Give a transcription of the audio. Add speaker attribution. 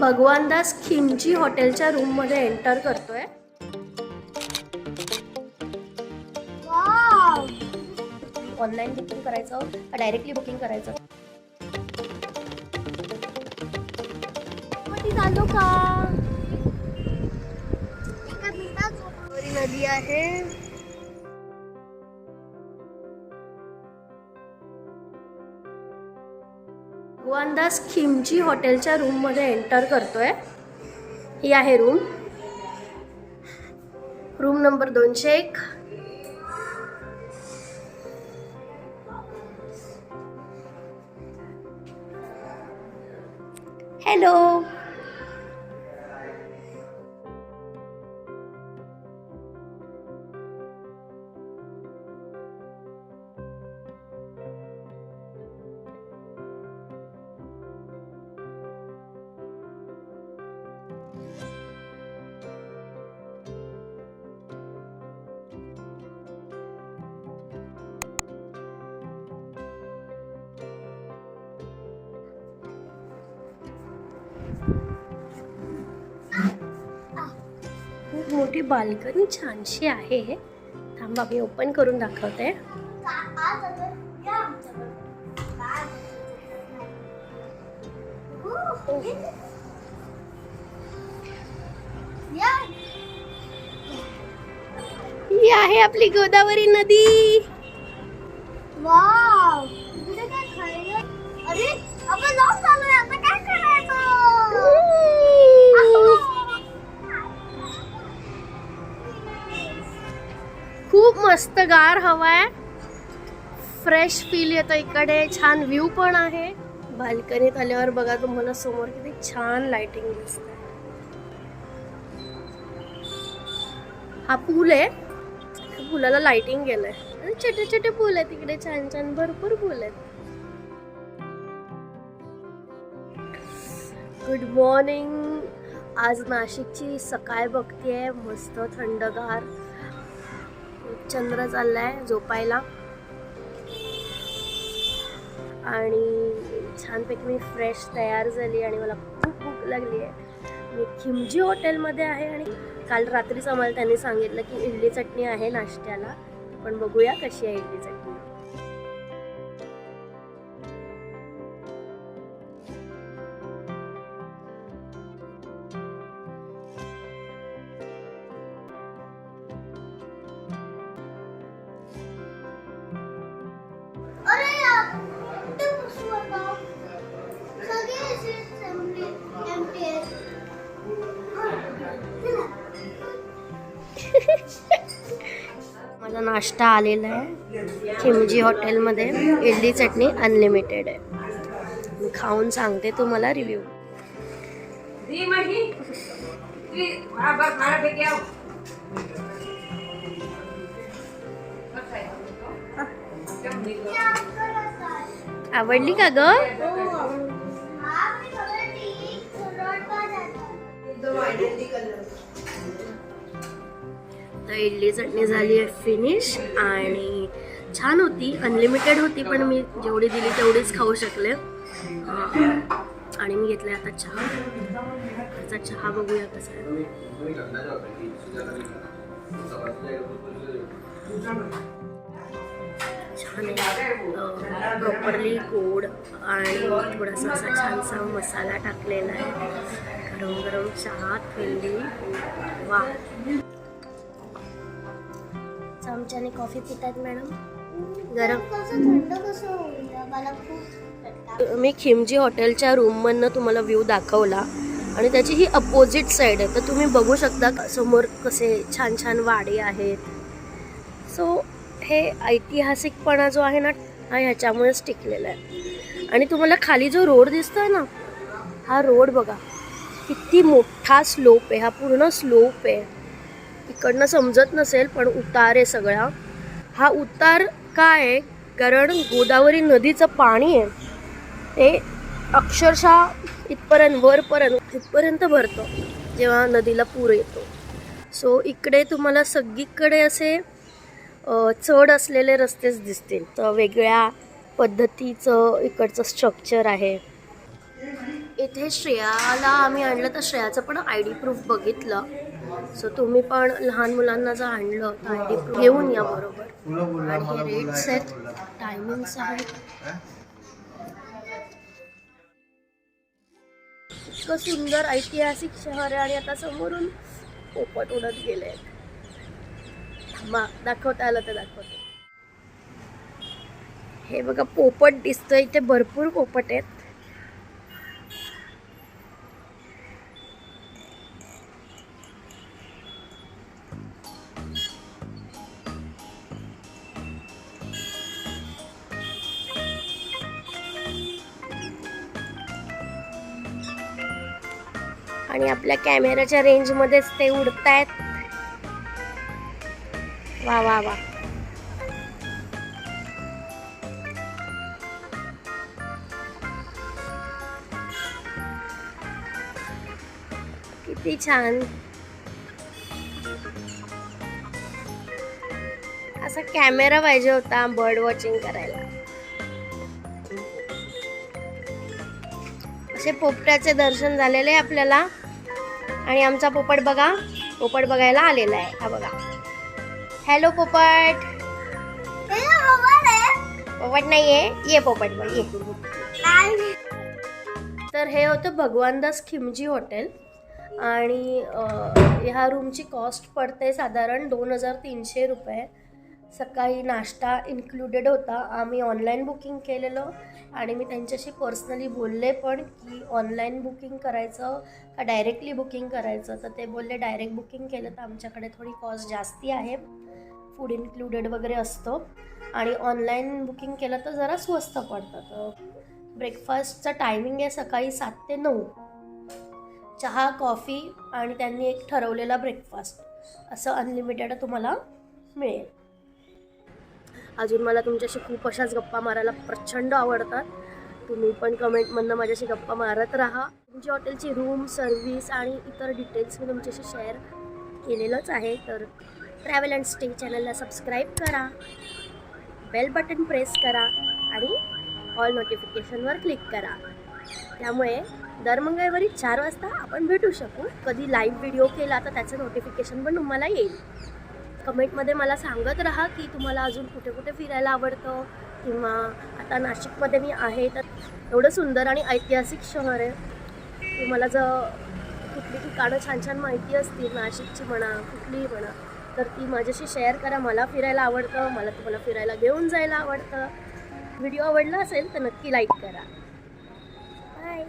Speaker 1: भगवानदास खिमची हॉटेलच्या रूममध्ये एंटर करतोय. ऑनलाईन बुकिंग करायचं का डायरेक्टली बुकिंग करायचं? चालू का? नदी आहे. रामदास खिमजी हॉटेलच्या रूममध्ये एंटर करतो आहे ही आहे रूम रूम नंबर दोनशे एक. हॅलो छोटी बाल्कनी छानशी आहे. थांबा मी ओपन करून दाखवते. ही आहे आपली गोदावरी नदी. वा मस्त गार हवा आहे फ्रेश फील येतं इकडे. छान व्ह्यू पण आहे. बाल्कनीत आल्यावर बघा तुम्हाला समोर किती छान लाइटिंग दिसते हा पूल आहे. पुलाला लाइटिंग गेलंय आणि छोटे छोटे पूल आहेत तिकडे छान छान भरपूर पूल आहेत. गुड मॉर्निंग आज नाशिकची सकाळ बघतीये. मस्त थंडगार. चंद्र चाललाय झोपायला. आणि छानपैकी मी फ्रेश तयार झाली आणि मला खूप भूक लागली आहे. मी खिमजी हॉटेलमध्ये आहे आणि काल रात्रीच आम्हाला त्यांनी सांगितलं की इडली चटणी आहे नाश्त्याला. पण बघूया कशी आहे इडली चटणी. माझा नाश्ता आलेला आहे. खिमजी हॉटेलमध्ये इडली चटणी अनलिमिटेड आहे. मी खाऊन सांगते तुम्हाला रिव्ह्यू आवडली का ग? इडली चटणी झाली आहे फिनिश आणि छान होती अनलिमिटेड होती पण मी जेवढी दिली तेवढीच खाऊ शकले. आणि मी घेतले आता चहा. आता चहा बघूया कसा आहे. छान आहे. प्रॉपरली गोड आणि थोडासा असा छानसा मसाला टाकलेला आहे. गरम गरम चहा थंडी. वा चमच्याने कॉफी पितात मॅडम गरम.
Speaker 2: कसं थंड कसं होईल मला खूप
Speaker 1: मी खिमजी हॉटेलच्या रूममधनं तुम्हाला व्ह्यू दाखवला आणि त्याची ही अपोजिट साईड आहे. तर तुम्ही बघू शकता समोर कसे छान छान वाडे आहेत. सो हे ऐतिहासिकपणा जो आहे ना हा ह्याच्यामुळेच टिकलेला आहे. आणि तुम्हाला खाली जो रोड दिसतोय ना हा रोड बघा. किती मोठा स्लोप आहे. हा पूर्ण स्लोप आहे. इकडनं समजत नसेल पण उतार आहे सगळा. हा उतार काय आहे? कारण गोदावरी नदीचं पाणी आहे. ते अक्षरशः इथपर्यंत वरपर्यंत इथपर्यंत भरतं जेव्हा नदीला पूर येतो. सो इकडे तुम्हाला सगळीकडे असे चढ असलेले रस्तेच दिसतील. तर वेगळ्या पद्धतीचं इकडचं स्ट्रक्चर आहे. इथे श्रेयाला आम्ही आणलं तर श्रेयाचं पण आय डी प्रूफ बघितलं. सो तुम्ही पण लहान मुलांना जर आणलं तर आय डी प्रूफ घेऊन या बरोबर. आणि हे रेट्स आहेत टायमिंग्स आहेत. इतकं सुंदर ऐतिहासिक शहर आहे आणि आता समोरून पोपट उडत गेले थांबा दाखवता आलं तर दाखवते. हे बघा पोपट दिसतोय. इथे भरपूर पोपट आहेत. आणि आपल्या कॅमेराच्या रेंजमध्येच ते उडत आहेत वा वा वा. किती छान. असा कॅमेरा पाहिजे होता बर्ड वॉचिंग करायला. असे पोपटाचे दर्शन झालेले आहे आपल्याला. आणि आमचा पोपट बघा पोपट बघायला आलेला आहे. हा बघा. हॅलो पोपट.
Speaker 2: आहे
Speaker 1: पोपट नाहीये. ये पोपट बघ ये. तर हे होतं भगवानदास खिमजी हॉटेल. आणि ह्या रूमची कॉस्ट पडते साधारण दोन हजार तीनशे रुपये. सकाळी नाश्ता इन्क्लुडेड होता. आम्ही ऑनलाईन बुकिंग केलेलं आणि मी त्यांच्याशी पर्सनली बोलले पण की ऑनलाईन बुकिंग करायचं का डायरेक्टली बुकिंग करायचं? तर ते बोलले डायरेक्ट बुकिंग केलं तर आमच्याकडे थोडी कॉस्ट जास्ती आहे. फूड इन्क्लुडेड वगैरे असतो. आणि ऑनलाईन बुकिंग केलं तर जरा स्वस्त पडतं. तर ब्रेकफास्टचं टायमिंग आहे सकाळी सात ते नऊ. चहा कॉफी आणि त्यांनी एक ठरवलेला ब्रेकफास्ट असं अनलिमिटेड तुम्हाला मिळेल. अजून मला तुमच्याशी खूप अशाच गप्पा मारायला प्रचंड आवडतात. तुम्ही पण कमेंटमधनं माझ्याशी गप्पा मारत राहा. तुमची हॉटेलची रूम सर्व्हिस आणि इतर डिटेल्स मी तुमच्याशी शेअर केलेलंच आहे. तर ट्रॅव्हल अँड स्टे चॅनलला सबस्क्राईब करा. बेल बटन प्रेस करा आणि ऑल नोटिफिकेशनवर क्लिक करा. त्यामुळे दर मंगळवारी चार वाजता आपण भेटू शकू. कधी लाईव्ह व्हिडिओ केला तर त्याचं नोटिफिकेशन पण तुम्हाला येईल. कमेंटमध्ये मला सांगत राहा की तुम्हाला अजून कुठे कुठे फिरायला आवडतं किंवा आता नाशिकमध्ये मी आहे तर एवढं सुंदर आणि ऐतिहासिक शहर आहे. तुम्हाला जर कुठली ठिकाणं छान छान माहिती असतील नाशिकची म्हणा कुठलीही म्हणा तर ती माझ्याशी शेअर करा. मला फिरायला आवडतं मला तुम्हाला फिरायला घेऊन जायला आवडतं. व्हिडिओ आवडला असेल तर नक्की लाईक करा. बाय.